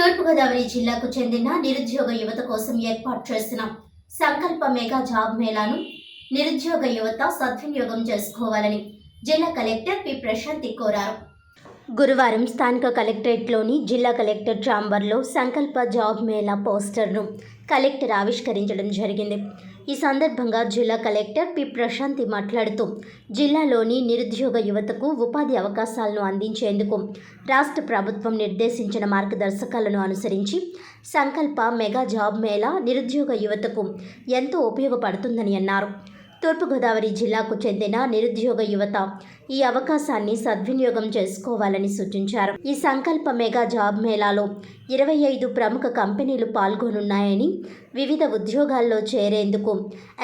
తూర్పుగోదావరి జిల్లాకు చెందిన నిరుద్యోగ యువత కోసం ఏర్పాటు చేసిన సంకల్ప మెగా జాబ్ మేళాను నిరుద్యోగ యువత సద్వినియోగం చేసుకోవాలని జిల్లా కలెక్టర్ పి ప్రశాంతి కోరారు. గురువారం స్థానిక కలెక్టరేట్లోని జిల్లా కలెక్టర్ చాంబర్లో సంకల్ప జాబ్ మేళా పోస్టర్ను కలెక్టర్ ఆవిష్కరించడం జరిగింది. ఈ సందర్భంగా జిల్లా కలెక్టర్ పి. ప్రశాంతి మాట్లాడుతూ జిల్లాలోని నిరుద్యోగ యువతకు ఉపాధి అవకాశాలను అందించేందుకు రాష్ట్ర ప్రభుత్వం నిర్దేశించిన మార్గదర్శకాలను అనుసరించి సంకల్ప మెగా జాబ్ మేళా నిరుద్యోగ యువతకు ఎంతో ఉపయోగపడుతుందని అన్నారు. తూర్పుగోదావరి జిల్లాకు చెందిన నిరుద్యోగ యువత ఈ అవకాశాన్ని సద్వినియోగం చేసుకోవాలని సూచించారు. ఈ సంకల్ప మెగా జాబ్ మేళాలో ఇరవై ఐదు ప్రముఖ కంపెనీలు పాల్గొనున్నాయని వివిధ ఉద్యోగాల్లో చేరేందుకు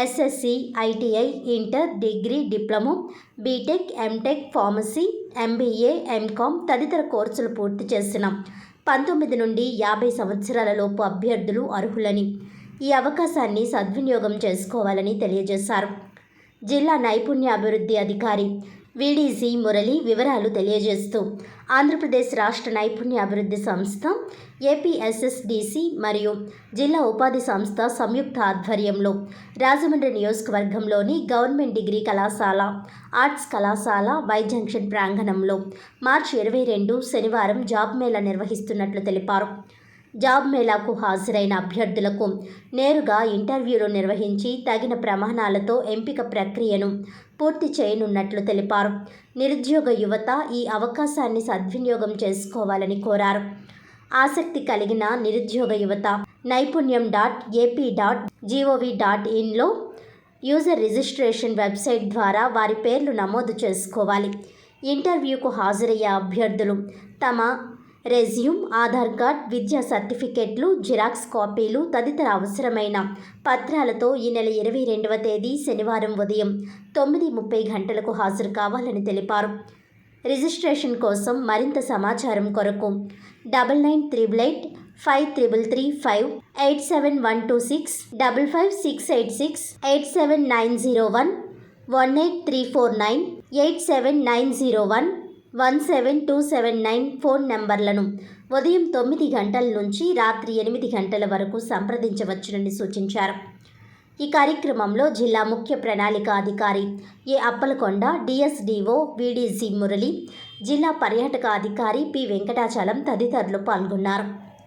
SSC ITI inter degree diploma BTech MTech pharmacy MBA MCom తదితర కోర్సులు పూర్తి చేసిన పంతొమ్మిది నుండి యాభై సంవత్సరాలలోపు అభ్యర్థులు అర్హులని ఈ అవకాశాన్ని సద్వినియోగం చేసుకోవాలని తెలియజేశారు. జిల్లా నైపుణ్యాభివృద్ధి అధికారి వీడీసీ మురళి వివరాలు తెలియజేస్తూ ఆంధ్రప్రదేశ్ రాష్ట్ర నైపుణ్యాభివృద్ధి సంస్థ ఏపీఎస్ఎస్డిసి మరియు జిల్లా ఉపాధి సంస్థ సంయుక్త ఆధ్వర్యంలో రాజమండ్రి నియోజకవర్గంలోని గవర్నమెంట్ డిగ్రీ కళాశాల ఆర్ట్స్ కళాశాల వై జంక్షన్ ప్రాంగణంలో మార్చి ఇరవై రెండు శనివారం జాబ్ మేళా నిర్వహిస్తున్నట్లు తెలిపారు. జాబ్ మేళాకు హాజరైన అభ్యర్థులకు నేరుగా ఇంటర్వ్యూలు నిర్వహించి తగిన ప్రమాణాలతో ఎంపిక ప్రక్రియను పూర్తి చేయనున్నట్లు తెలిపారు. నిరుద్యోగ యువత ఈ అవకాశాన్ని సద్వినియోగం చేసుకోవాలని కోరారు. ఆసక్తి కలిగిన నిరుద్యోగ యువత Naipunyam dot AP dot gov dot ఇన్లో user registration website ద్వారా వారి పేర్లు నమోదు చేసుకోవాలి. ఇంటర్వ్యూకు హాజరయ్యే అభ్యర్థులు తమ రెజ్యూమ్ ఆధార్ కార్డ్ విద్యా సర్టిఫికెట్లు జిరాక్స్ కాపీలు తదితర అవసరమైన పత్రాలతో ఈ నెల ఇరవై రెండవ తేదీ శనివారం ఉదయం తొమ్మిది ముప్పై గంటలకు హాజరు కావాలని తెలిపారు. రిజిస్ట్రేషన్ కోసం మరింత సమాచారం కొరకు double nine triple eight five triple three five eight seven one two six double five six eight six eight seven nine zero one one eight three four nine eight seven nine zero one one seven two seven nine phone నంబర్లను ఉదయం తొమ్మిది గంటల నుంచి రాత్రి ఎనిమిది గంటల వరకు సంప్రదించవచ్చునని సూచించారు. ఈ కార్యక్రమంలో జిల్లా ముఖ్య ప్రణాళిక అధికారి A Appalakonda DSDO VDC Murali జిల్లా పర్యాటక అధికారి పి వెంకటాచలం తదితరులు పాల్గొన్నారు.